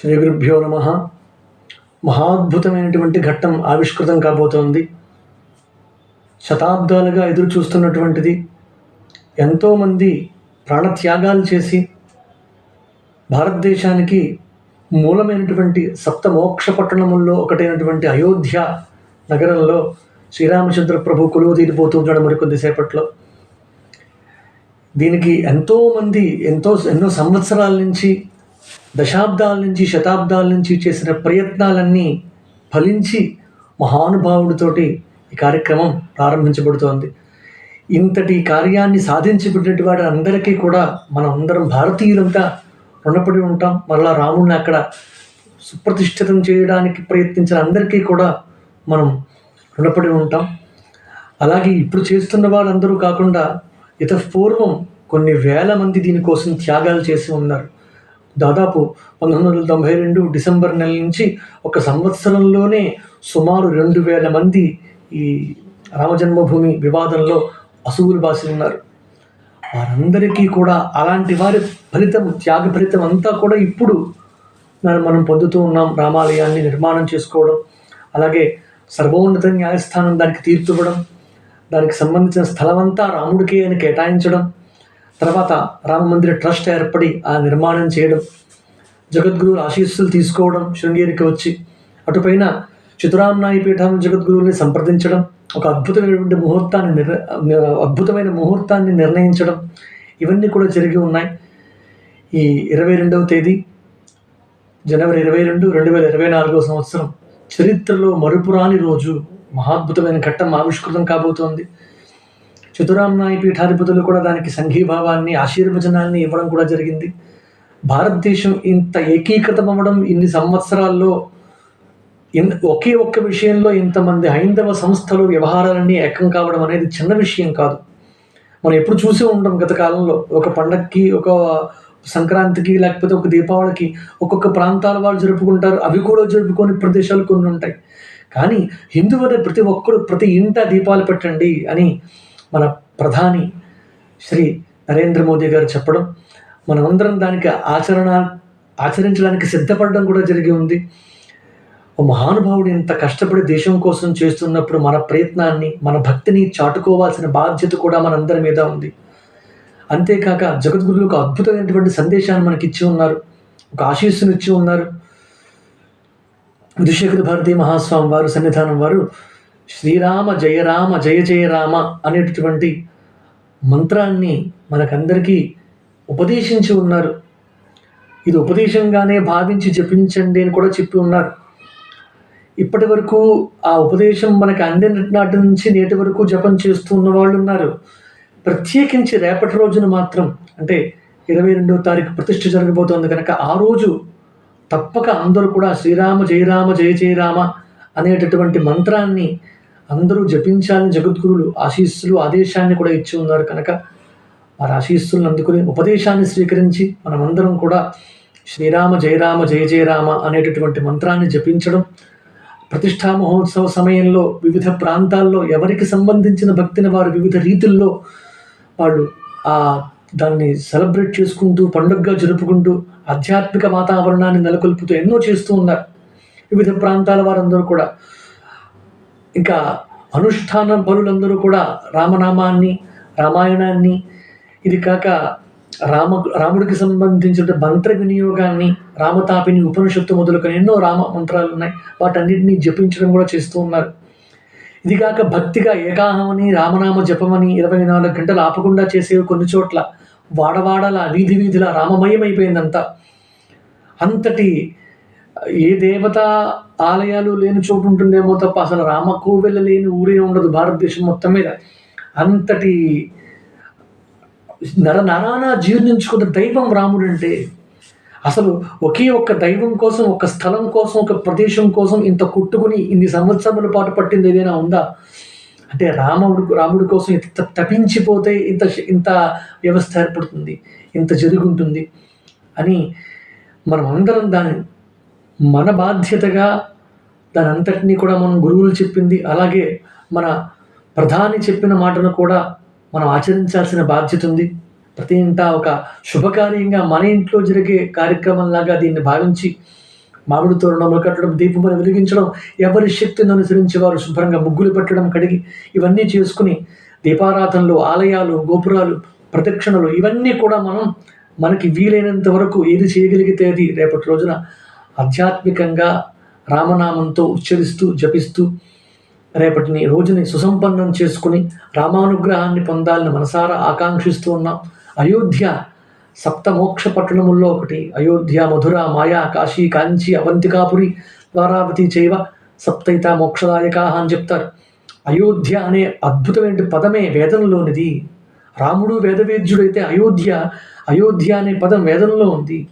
శ్రీ గురుభ్యో నమ. మహాద్భుతమైనటువంటి ఘట్టం ఆవిష్కృతం కాబోతోంది. శతాబ్దాలుగా ఎదురు చూస్తున్నటువంటిది. ఎంతోమంది ప్రాణత్యాగాలు చేసి భారతదేశానికి మూలమైనటువంటి సప్త మోక్ష పట్టణముల్లో ఒకటైనటువంటి అయోధ్య నగరంలో శ్రీరామచంద్ర ప్రభు కొలువు తీరిపోతూ మరికొద్దిసేపట్లో దీనికి ఎంతోమంది ఎంతో ఎన్నో సంవత్సరాల నుంచి దశాబ్దాల నుంచి శతాబ్దాల నుంచి చేసిన ప్రయత్నాలన్నీ ఫలించి మహానుభావుడితోటి ఈ కార్యక్రమం ప్రారంభించబడుతోంది. ఇంతటి కార్యాన్ని సాధించి పెట్టినటువంటి అందరికీ కూడా మనం అందరం భారతీయులంతా రుణపడి ఉంటాం. మరలా రాముడిని అక్కడ సుప్రతిష్ఠితం చేయడానికి ప్రయత్నించిన అందరికీ కూడా మనం రుణపడి ఉంటాం. అలాగే ఇప్పుడు చేస్తున్న వాళ్ళందరూ కాకుండా ఇతపూర్వం కొన్ని వేల మంది దీనికోసం త్యాగాలు చేసి ఉన్నారు. దాదాపు పంతొమ్మిది వందల తొంభై రెండు డిసెంబర్ నెల నుంచి ఒక సంవత్సరంలోనే సుమారు రెండు వేల మంది ఈ రామజన్మభూమి వివాదంలో అసువులు బాసి ఉన్నారు వారందరికీ కూడా అలాంటి వారి ఫలితం త్యాగ ఫలితం అంతా కూడా ఇప్పుడు మనం మనం పొందుతూ ఉన్నాం రామాలయాన్ని నిర్మాణం చేసుకోవడం అలాగే సర్వోన్నత న్యాయస్థానం దానికి తీర్చివ్వడం దానికి సంబంధించిన స్థలమంతా రాముడికే అని కేటాయించడం తర్వాత రామమందిర ట్రస్ట్ ఏర్పడి ఆ నిర్మాణం చేయడం జగద్గురువుల ఆశీస్సులు తీసుకోవడం శృంగేరికి వచ్చి అటుపైన చితురామనాయి పీఠం జగద్గురువుని సంప్రదించడం ఒక అద్భుతమైనటువంటి ముహూర్తాన్ని నిర్ అద్భుతమైన ముహూర్తాన్ని నిర్ణయించడం ఇవన్నీ కూడా జరిగి ఉన్నాయి. ఈ ఇరవై రెండవ తేదీ జనవరి ఇరవై రెండు రెండు వేల ఇరవై నాలుగో సంవత్సరం చరిత్రలో మరుపురాని రోజు మహాద్భుతమైన ఘట్టం ఆవిష్కృతం కాబోతోంది. చతురామ్నాయ పీఠాధిపతులు కూడా దానికి సంఘీభావాన్ని ఆశీర్వచనాన్ని ఇవ్వడం కూడా జరిగింది. భారతదేశం ఇంత ఏకీకృతం అవ్వడం ఇన్ని సంవత్సరాల్లో ఇన్ ఒకే ఒక్క విషయంలో ఇంతమంది హైందవ సంస్థలు వ్యవహారాలన్నీ ఏకం కావడం అనేది చిన్న విషయం కాదు. మనం ఎప్పుడు చూసే ఉంటాం గత కాలంలో ఒక పండగకి ఒక సంక్రాంతికి లేకపోతే ఒక దీపావళికి ఒక్కొక్క ప్రాంతాల వాళ్ళు జరుపుకుంటారు అవి కూడా జరుపుకొని ప్రదేశాలు కొన్ని ఉంటాయి. కానీ హిందువులే ప్రతి ఒక్కరు ప్రతి ఇంట దీపాలు పెట్టండి అని మన ప్రధాని శ్రీ నరేంద్ర మోదీ గారు చెప్పడం మనమందరం దానికి ఆచరణ ఆచరించడానికి సిద్ధపడడం కూడా జరిగి ఉంది. ఓ మహానుభావుడు ఇంత కష్టపడి దేశం కోసం చేస్తున్నప్పుడు మన ప్రయత్నాన్ని మన భక్తిని చాటుకోవాల్సిన బాధ్యత కూడా మనందరి మీద ఉంది. అంతేకాక జగద్గురులు ఒక అద్భుతమైనటువంటి సందేశాన్ని మనకి ఇచ్చి ఉన్నారు. ఒక ఆశీస్సును ఇచ్చి ఉన్నారు. విధుశేఖర భారతీ మహాస్వామి వారు సన్నిధానం వారు శ్రీరామ జయ రామ జయ జయ రామ అనేటటువంటి మంత్రాన్ని మనకందరికీ ఉపదేశించి ఉన్నారు. ఇది ఉపదేశంగానే భావించి జపించండి అని కూడా చెప్పి ఉన్నారు. ఇప్పటి వరకు ఆ ఉపదేశం మనకి అందినటి నాటి నుంచి నేటి వరకు జపం చేస్తూ ఉన్న వాళ్ళు ఉన్నారు. ప్రత్యేకించి రేపటి రోజున మాత్రం అంటే ఇరవై రెండవ తారీఖు ప్రతిష్ఠ జరగబోతోంది కనుక ఆ రోజు తప్పక అందరూ కూడా శ్రీరామ జయరామ జయ జయరామ అనేటటువంటి మంత్రాన్ని అందరూ జపించాలని జగద్గురులు ఆశీస్సులు ఆదేశాన్ని కూడా ఇచ్చి ఉన్నారు కనుక వారి ఆశీస్సులను అందుకుని ఉపదేశాన్ని స్వీకరించి మనమందరం కూడా శ్రీరామ జయరామ జయ జయరామ అనేటటువంటి మంత్రాన్ని జపించడం ప్రతిష్టా మహోత్సవ సమయంలో వివిధ ప్రాంతాల్లో ఎవరికి సంబంధించిన భక్తిని వారు వివిధ రీతుల్లో వాళ్ళు ఆ దాన్ని సెలబ్రేట్ చేసుకుంటూ పండుగగా జరుపుకుంటూ ఆధ్యాత్మిక వాతావరణాన్ని నెలకొల్పుతూ ఎన్నో చేస్తూ ఉన్నారు. వివిధ ప్రాంతాల వారందరూ కూడా ఇంకా అనుష్ఠాన పనులందరూ కూడా రామనామాన్ని రామాయణాన్ని ఇది కాక రామ రాముడికి సంబంధించిన మంత్ర వినియోగాన్ని రామతాపిని ఉపనిషత్తు మొదలుకొని ఎన్నో రామ మంత్రాలు ఉన్నాయి. వాటన్నిటినీ జపించడం కూడా చేస్తూ ఉన్నారు. ఇది కాక భక్తిగా ఏకాహమని రామనామ జపమని ఇరవై నాలుగు గంటలు ఆపకుండా చేసేవి కొన్ని చోట్ల. వాడవాడల వీధి వీధిల రామమయమైపోయిందంతా. అంతటి ఏ దేవత ఆలయాలు లేని చోటు ఉంటుందేమో తప్ప అసలు రామ కోవెల లేని ఊరే ఉండదు భారతదేశం మొత్తం మీద. అంతటి నర నరాన జీర్ణించుకున్న దైవం రాముడు అంటే అసలు ఒకే ఒక్క దైవం కోసం ఒక స్థలం కోసం ఒక ప్రదేశం కోసం ఇంత కొట్టుకుని ఇన్ని సంవత్సరముల పాటు పట్టింది ఏదైనా ఉందా? అంటే రాముడు రాముడి కోసం ఇంత తపించిపోతే ఇంత ఇంత వ్యవస్థ ఏర్పడుతుంది ఇంత జరుగుంటుంది అని మనం అందరం దాన్ని మన బాధ్యతగా దానంతటినీ కూడా మనం గురువులు చెప్పింది అలాగే మన ప్రధాని చెప్పిన మాటను కూడా మనం ఆచరించాల్సిన బాధ్యత ఉంది. ప్రతి ఇంటా ఒక శుభకార్యంగా మన ఇంట్లో జరిగే కార్యక్రమంలాగా దీన్ని భావించి మామిడి తోరణములు కట్టడం దీపములు వెలిగించడం ఎవరి శక్తిని అనుసరించి వారు శుభ్రంగా ముగ్గులు పెట్టడం కడిగి ఇవన్నీ చేసుకుని దీపారాధనలు ఆలయాలు గోపురాలు ప్రదక్షిణలు ఇవన్నీ కూడా మనం మనకి వీలైనంత వరకు ఏది చేయగలిగితే అది రేపటి రోజున ఆధ్యాత్మికంగా రామనామంతో ఉచ్చరిస్తూ జపిస్తూ రేపటిని రోజుని సుసంపన్నం చేసుకుని రామానుగ్రహాన్ని పొందాలని మనసారా ఆకాంక్షిస్తూ ఉన్నాం. అయోధ్య సప్తమోక్ష పట్టణముల్లో ఒకటి. అయోధ్య మధుర మాయా కాశీ కాంచి అవంతికాపురి ద్వారావతి చైవ సప్తైత మోక్షదాయకా అని చెప్తారు. అయోధ్య అనే అద్భుతమైన పదమే వేదంలోనిది. రాముడు వేదవేద్యుడైతే అయోధ్య అయోధ్య అనే పదం వేదంలో ఉంది.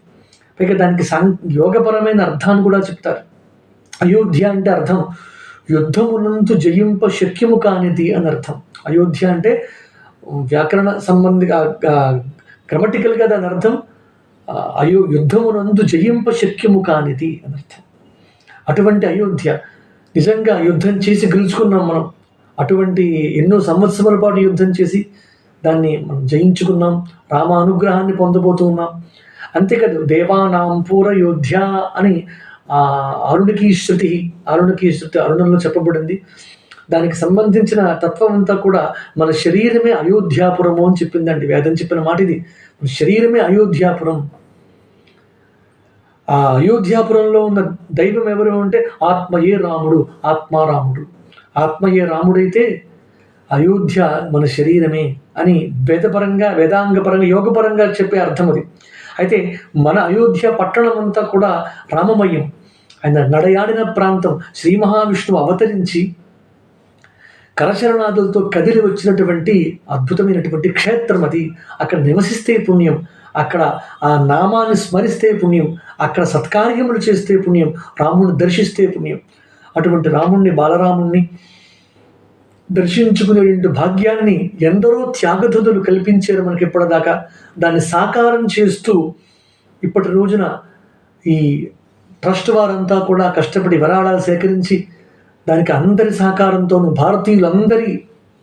పైగా దానికి సాం యోగపరమైన అర్థాన్ని కూడా చెప్తారు. అయోధ్య అంటే అర్థం. యుద్ధమునందు జయింప శక్యము కానిది అని అర్థం. అయోధ్య అంటే వ్యాకరణ సంబంధి గ్రమటికల్గా దాని అర్థం అయో యుద్ధమునందు జయింప శక్యము కానిది అని అర్థం. అటువంటి అయోధ్య. నిజంగా యుద్ధం చేసి గెలుచుకున్నాం మనం. అటువంటి ఎన్నో సంవత్సరాల పాటు యుద్ధం చేసి దాన్ని మనం జయించుకున్నాం. రామ అనుగ్రహాన్ని పొందబోతున్నాం. అంతేకాదు దేవానాం పూరయోధ్య అని అరుణికి శృతి అరుణికి శృతి అరుణంలో చెప్పబడింది. దానికి సంబంధించిన తత్వం అంతా కూడా మన శరీరమే అయోధ్యాపురము అని చెప్పిందండి. వేదం చెప్పిన మాట ఇది. మన శరీరమే అయోధ్యాపురం. ఆ అయోధ్యాపురంలో ఉన్న దైవం ఎవరు అంటే ఆత్మయే రాముడు ఆత్మారాముడు. ఆత్మయే రాముడైతే అయోధ్య మన శరీరమే అని వేదపరంగా వేదాంగపరంగా యోగపరంగా చెప్పే అర్థం అది. అయితే మన అయోధ్య పట్టణం అంతా కూడా రామమయం. ఆయన నడయాడిన ప్రాంతం శ్రీ మహావిష్ణువు అవతరించి కరచరణాదులతో కదిలి వచ్చినటువంటి అద్భుతమైనటువంటి క్షేత్రం అది. అక్కడ నివసిస్తే పుణ్యం అక్కడ ఆ నామాన్ని స్మరిస్తే పుణ్యం అక్కడ సత్కార్యములు చేస్తే పుణ్యం రాముని దర్శిస్తే పుణ్యం. అటువంటి రాముణ్ణి బాలరాముణ్ణి దర్శించుకునే భాగ్యాన్ని ఎందరో త్యాగధులు కల్పించారు మనకి ఇప్పటిదాకా. దాన్ని సాకారం చేస్తూ ఇప్పటి రోజున ఈ ట్రస్ట్ వారంతా కూడా కష్టపడి విరాళాలు సేకరించి దానికి అందరి సహకారంతోనూ భారతీయులందరి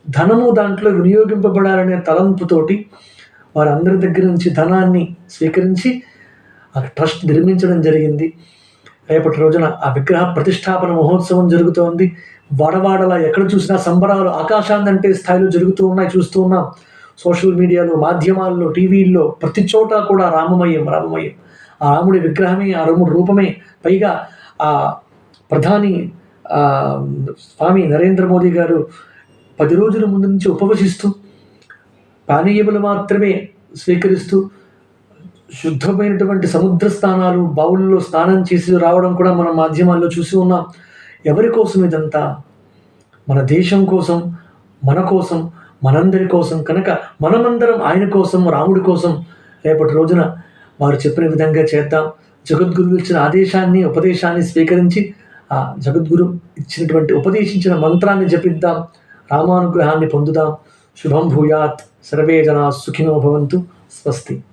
ధనము దాంట్లో వినియోగింపబడాలనే తలంపుతోటి వారందరి దగ్గర నుంచి ధనాన్ని స్వీకరించి ఆ ట్రస్ట్ నిర్మించడం జరిగింది. రేపటి రోజున ఆ విగ్రహ ప్రతిష్టాపన మహోత్సవం జరుగుతోంది. వాడవాడలా ఎక్కడ చూసినా సంబరాలు ఆకాశాన్ని అంటే స్థాయిలో జరుగుతూ ఉన్నాయి చూస్తూ ఉన్నాం. సోషల్ మీడియాలో మాధ్యమాల్లో టీవీల్లో ప్రతి చోట కూడా రామమయం రామమయం ఆ రాముడి విగ్రహమే ఆ రాముడి రూపమే. పైగా ఆ ప్రధాని స్వామి నరేంద్ర మోదీ గారు పది రోజుల ముందు నుంచి ఉపవసిస్తూ పానీయములు మాత్రమే స్వీకరిస్తూ శుద్ధమైనటువంటి సముద్ర స్నానాలు బావుల్లో స్నానం చేసి రావడం కూడా మనం మాధ్యమాల్లో చూసి ఉన్నాం. ఎవరి కోసం ఇదంతా? మన దేశం కోసం మన కోసం మనందరి కోసం కనుక మనమందరం ఆయన కోసం రాముడి కోసం రేపటి రోజున వారు చెప్పిన విధంగా చేద్దాం. జగద్గురు ఇచ్చిన ఆదేశాన్ని ఉపదేశాన్ని స్వీకరించి ఆ జగద్గురు ఇచ్చినటువంటి ఉపదేశించిన మంత్రాన్ని జపిద్దాం. రామానుగ్రహాన్ని పొందుదాం. శుభం భూయాత్. సర్వే జనా సుఖినో భవంతు. స్వస్తి.